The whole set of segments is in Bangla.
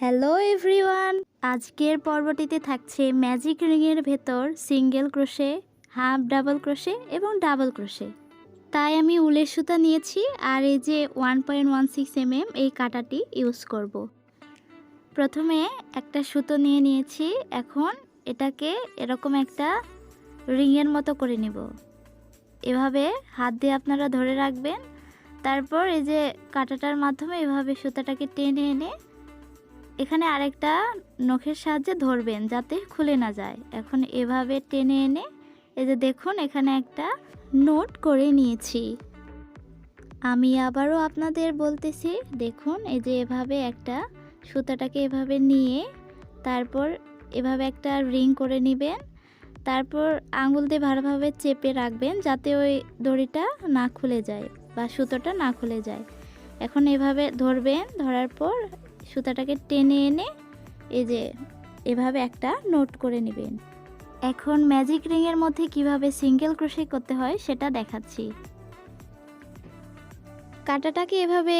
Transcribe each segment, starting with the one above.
হ্যালো এভরিওয়ান আজকের পর্বটিতে থাকছে ম্যাজিক রিংয়ের ভেতর single crochet half double crochet এবং ডাবল ক্রোশে তাই আমি উলের সুতা নিয়েছি আর এই যে one point one six M M এই কাটাটি ইউজ করব। প্রথমে একটা সুতো নিয়ে নিয়েছি, এখন এটাকে এরকম একটা রিংয়ের মতো করে নেব। এভাবে হাত দিয়ে আপনারা ধরে রাখবেন। তারপর এই যে কাঁটাটার মাধ্যমে এভাবে সুতাটাকে টেনে এনে এখানে আরেকটা নখের সাহায্যে ধরবেন যাতে খুলে না যায়। এখন এভাবে টেনে এনে এই যে দেখুন, এখানে একটা নোট করে নিয়েছি। আমি আবারও আপনাদের বলতেছি, দেখুন, এই যে এভাবে একটা সুতাটাকে এভাবে নিয়ে তারপর এভাবে একটা রিং করে নেবেন। তারপর আঙুল দিয়ে ভালোভাবে চেপে রাখবেন যাতে ওই দড়িটা না খুলে যায় বা সুতোটা না খুলে যায়। এখন এভাবে ধরবেন, ধরার পর সুতাটাকে টেনে এনে এই যে এভাবে একটা নোট করে নেবেন। এখন ম্যাজিক রিংয়ের মধ্যে কীভাবে সিঙ্গেল ক্রোশে করতে হয় সেটা দেখাচ্ছি। কাটাটাকে এভাবে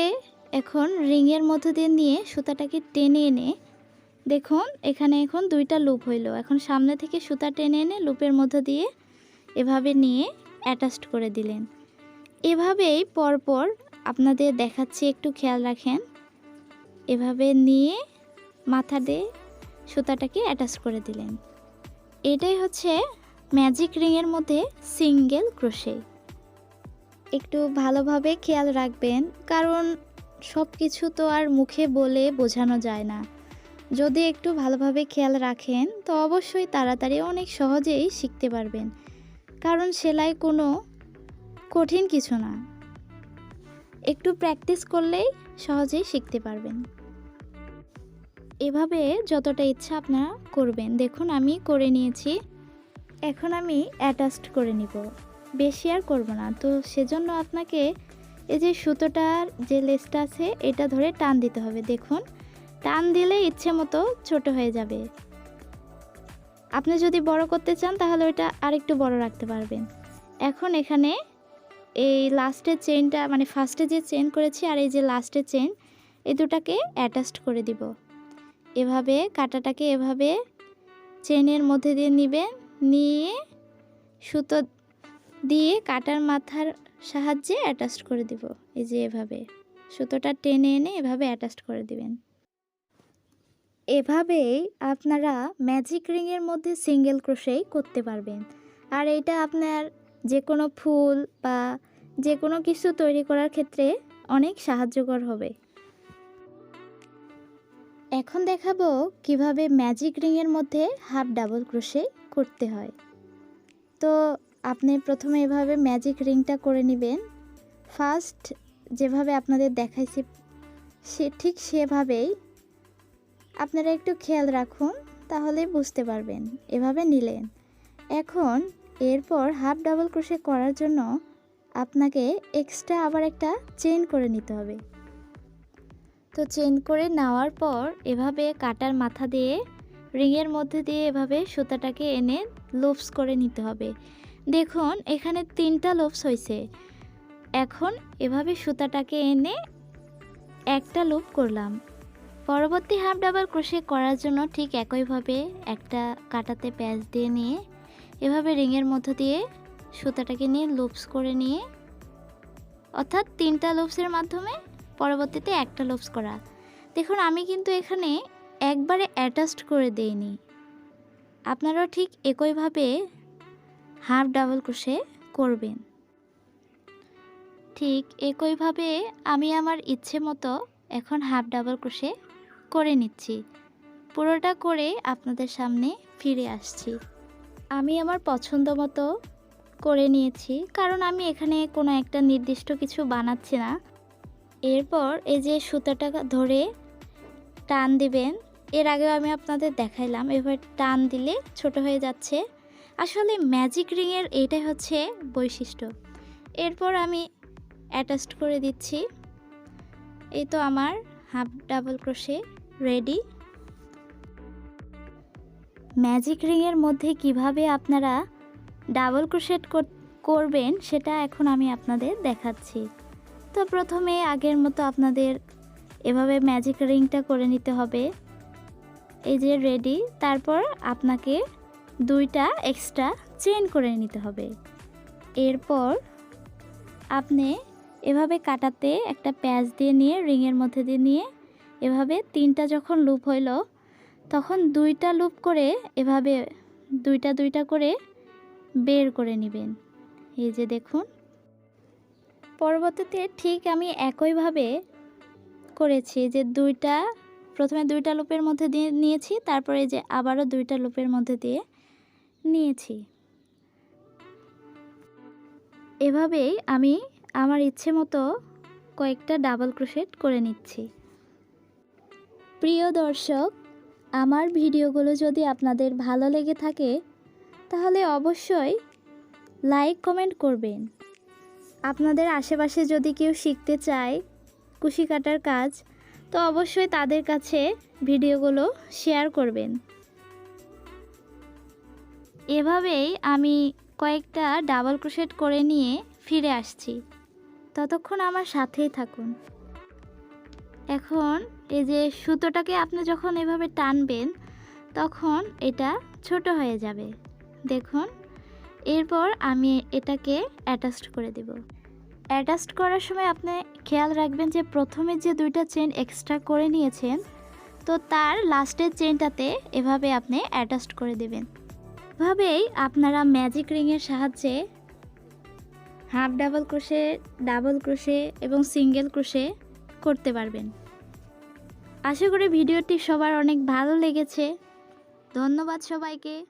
এখন রিংয়ের মধ্য দিয়ে নিয়ে সুতাটাকে টেনে এনে দেখুন, এখানে এখন দুইটা লুপ হইল। এখন সামনে থেকে সুতা টেনে এনে লুপের মধ্য দিয়ে এভাবে নিয়ে অ্যাটাচড করে দিলেন। এভাবেই পরপর আপনাদের দেখাচ্ছি, একটু খেয়াল রাখেন। এভাবে নিয়ে মাথা দিয়ে সুতাটাকে অ্যাটাচ করে দিলেন। এটাই হচ্ছে ম্যাজিক রিংয়ের মধ্যে সিঙ্গেল ক্রোশে একটু ভালোভাবে খেয়াল রাখবেন, কারণ সব কিছু তো আর মুখে বলে বোঝানো যায় না। যদি একটু ভালোভাবে খেয়াল রাখেন, তো অবশ্যই তাড়াতাড়ি অনেক সহজেই শিখতে পারবেন। কারণ সেলাই কোনো কঠিন কিছু না। একটু প্র্যাকটিস করলেই সহজেই শিখতে পারবেন। এভাবে যতটা ইচ্ছা আপনারা করবেন। দেখুন, আমি করে নিয়েছি। এখন আমি অ্যাটাচড করে নিব। বেশি আর করব না। তো সেজন্য আপনাকে এই যে সুতোটার যে লেসটা আছে, এটা ধরে টান দিতে হবে। দেখুন, টান দিলে ইচ্ছে মতো ছোট হয়ে যাবে। আপনি যদি বড় করতে চান, তাহলে ওইটা আরেকটু বড় রাখতে পারবেন। এখন এখানে এই লাস্টের চেনটা মানে ফার্স্টে যে চেন করেছি আর এই যে লাস্টের চেন এই দুটাকে অ্যাটাচড করে দিব। এভাবে কাটাটাকে এভাবে চেনের মধ্যে দিয়ে নেবেন নিয়ে সুতো দিয়ে কাটার মাথার সাহায্যে অ্যাটাচ করে দিব। এই যে এভাবে। সুতোটা টেনে এনে এভাবে অ্যাটাচ করে দিবেন। এভাবেই আপনারা ম্যাজিক রিংয়ের মধ্যে সিঙ্গেল ক্রোশেই করতে পারবেন। আর এটা আপনার যে কোনো ফুল বা যে কোনো কিছু তৈরি করার ক্ষেত্রে অনেক সাহায্যকর হবে। এখন দেখাবো কীভাবে ম্যাজিক রিংয়ের মধ্যে হাফ ডাবল ক্রোশে করতে হয়। তো আপনি প্রথমে এভাবে ম্যাজিক রিংটা করে নেবেন। ফার্স্ট যেভাবে আপনাদের দেখাইছি, সে ঠিক সেভাবেই আপনারা একটু খেয়াল রাখুন, তাহলে বুঝতে পারবেন। এভাবে নিলেন। এখন এরপর হাফ ডাবল ক্রোশে করার জন্য আপনাকে এক্সট্রা আবার একটা চেন করে নিতে হবে। তো চেন করে নেওয়ার পর এভাবে কাটার মাথা দিয়ে, রিংয়ের মধ্যে দিয়ে এভাবে সুতাটাকে এনে লুপস করে নিতে হবে। দেখুন, এখানে তিনটা লুপস হয়েছে এখন এভাবে সুতাটাকে এনে একটা লুপ করলাম। পরবর্তী হাফ ডাবল ক্রোশে করার জন্য ঠিক একইভাবে একটা কাটাতে প্যাচ দিয়ে নিয়ে, এভাবে রিংয়ের মধ্য দিয়ে সুতাটাকে নিয়ে লুপস করে নিয়ে, অর্থাৎ তিনটা লুপসের মাধ্যমে পরবর্তীতে একটা লুপস করা। দেখুন, আমি কিন্তু এখানে একবারে অ্যাটাচড করে দেইনি। আপনারাও ঠিক একইভাবে হাফ ডাবল ক্রোশে করবেন। ঠিক একইভাবে আমি আমার ইচ্ছে মতো এখন হাফ ডাবল ক্রোশে করে নিচ্ছি। পুরোটা করে আপনাদের সামনে ফিরে আসছি। আমি আমার পছন্দ মতো করে নিয়েছি, কারণ আমি এখানে কোনো একটা নির্দিষ্ট কিছু বানাচ্ছি না। এরপর এই যে সুতাটা ধরে টান দিবেন, এর আগেও আমি আপনাদের দেখাইলাম এবার টান দিলে ছোট হয়ে যাচ্ছে। আসলে ম্যাজিক রিংয়ের এইটাই হচ্ছে বৈশিষ্ট্য। এরপর আমি অ্যাটাচড করে দিচ্ছি। এই তো আমার half double crochet ready magic রিংয়ের মধ্যে কীভাবে আপনারা ডাবল ক্রোশেট করবেন, সেটা এখন আমি আপনাদের দেখাচ্ছি। তো প্রথমে আগের মতো আপনাদের এভাবে ম্যাজিক রিংটা করে নিতে হবে। এই যে রেডি তারপর আপনাকে দুইটা এক্সট্রা চেন করে নিতে হবে। এরপর আপনি এভাবে কাটাতে একটা প্যাচ দিয়ে নিয়ে রিংয়ের মধ্যে দিয়ে নিয়ে, এভাবে তিনটা যখন লুপ হইল, তখন দুইটা লুপ করে এভাবে দুইটা দুইটা করে বের করে নেবেন। এই যে দেখুন পরবর্তীতে ঠিক আমি একইভাবে করেছি যে দুইটা, প্রথমে দুইটা লুপের মধ্যে দিয়ে নিয়েছি, তারপরে যে আবারও দুইটা লুপের মধ্যে দিয়ে নিয়েছি। এভাবেই আমি আমার ইচ্ছে মতো কয়েকটা ডাবল ক্রোশেট করে নিচ্ছি। প্রিয় দর্শক, আমার ভিডিওগুলো যদি আপনাদের ভালো লেগে থাকে, তাহলে অবশ্যই লাইক, কমেন্ট করবেন। আপনাদের আশেপাশে যদি কেউ শিখতে চায় কুশি কাটার কাজ, তো অবশ্যই তাদের কাছে ভিডিওগুলো শেয়ার করবেন। এভাবেই আমি কয়েকটা ডাবল ক্রোশেট করে নিয়ে ফিরে আসছি। ততক্ষণ আমার সাথেই থাকুন। এখন এই যে সুতোটাকে আপনি যখন এভাবে টানবেন, তখন এটা ছোট হয়ে যাবে। দেখুন। এরপর আমি এটাকে অ্যাটাচড করে দেব। অ্যাটাচড করার সময় আপনি খেয়াল রাখবেন যে প্রথমে যে দুইটা চেন এক্সট্রা করে নিয়েছেন, তো তার লাস্টের চেনটাতে এভাবে আপনি অ্যাটাচড করে দেবেন। এভাবেই আপনারা ম্যাজিক রিংয়ের সাহায্যে half double crochet double crochet এবং সিঙ্গেল ক্রোশে করতে পারবেন। আশা করি ভিডিওটি সবার অনেক ভালো লেগেছে। ধন্যবাদ সবাইকে।